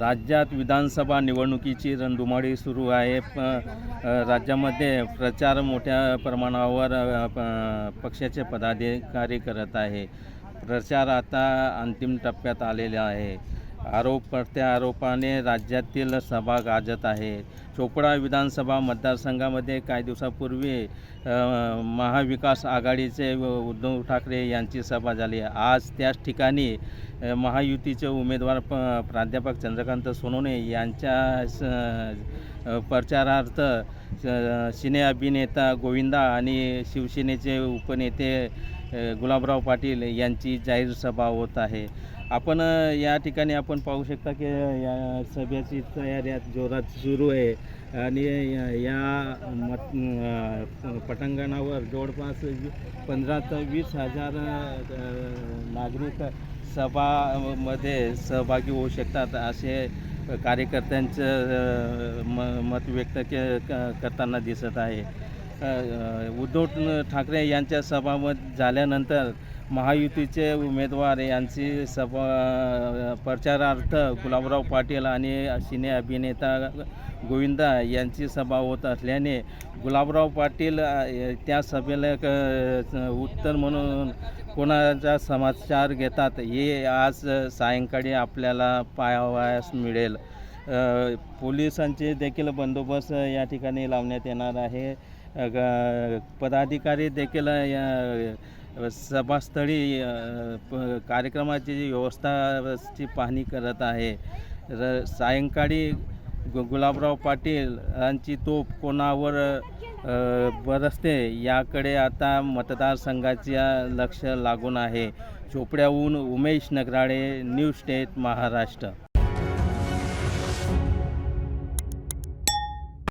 राज्यात विधानसभा निवडणुकीची रणधुमाळी सुरू आहे. प राज्यामध्ये प्रचार मोठ्या प्रमाणावर प- पक्षाचे पदाधिकारी करत आहे. प्रचार आता अंतिम टप्प्यात आलेला आहे. आरोप प्रत्या आरोपाने राज्यातील सभा गाजत आहे. चोपडा विधानसभा मतदारसंघामध्ये काही दिवसापूर्वी महाविकास आघाडीचे उद्धव ठाकरे यांची सभा झाली. आज त्याच ठिकाणी महायुतीचे उमेदवार प प्राध्यापक चंद्रकांत सोनोने यांच्या स प्रचारार्थ सिने अभिनेता गोविंदा आणि शिवसेनेचे उपनेते गुलाबराव पाटील यांची जाहीर सभा होत आहे. आपण या ठिकाणी आपण पाहू शकता की या सभेची तयारी जोरात सुरू आहे. आणि या- मत पटांगणावर जवळपास पंधरा ते वीस हजार नागरिक सभामध्ये सहभागी होऊ शकतात असे कार्यकर्त्यांचं म मत व्यक्त के क- करताना दिसत आहे. उद्धव ठाकरे यांच्या सभामत झाल्यानंतर महायुतीचे उमेदवार यांची सभा प्रचारार्थ गुलाबराव पाटील आणि सिने अभिनेता गोविंदा यांची सभा होत असल्याने गुलाबराव पाटील त्या सभेला क- उत्तर म्हणून कोणाचा समाचार घेतात हे आज सायंकाळी आपल्याला पाहावयास मिळेल. पोलिसांचे देखील बंदोबस्त या ठिकाणी लावण्यात येणार आहे. ग- पदाधिकारी देखील या सभास्थळी प- कार्यक्रमाची जी व्यवस्थाची पाहणी करत आहे. र सायंकाळी गु गुलाबराव पाटील यांची तोफ कोणावर बरसते याकडे आता मतदारसंघाच्या लक्ष लागून आहे. चोपड्याहून उमेश नगराळे न्यूज स्टेट महाराष्ट्र.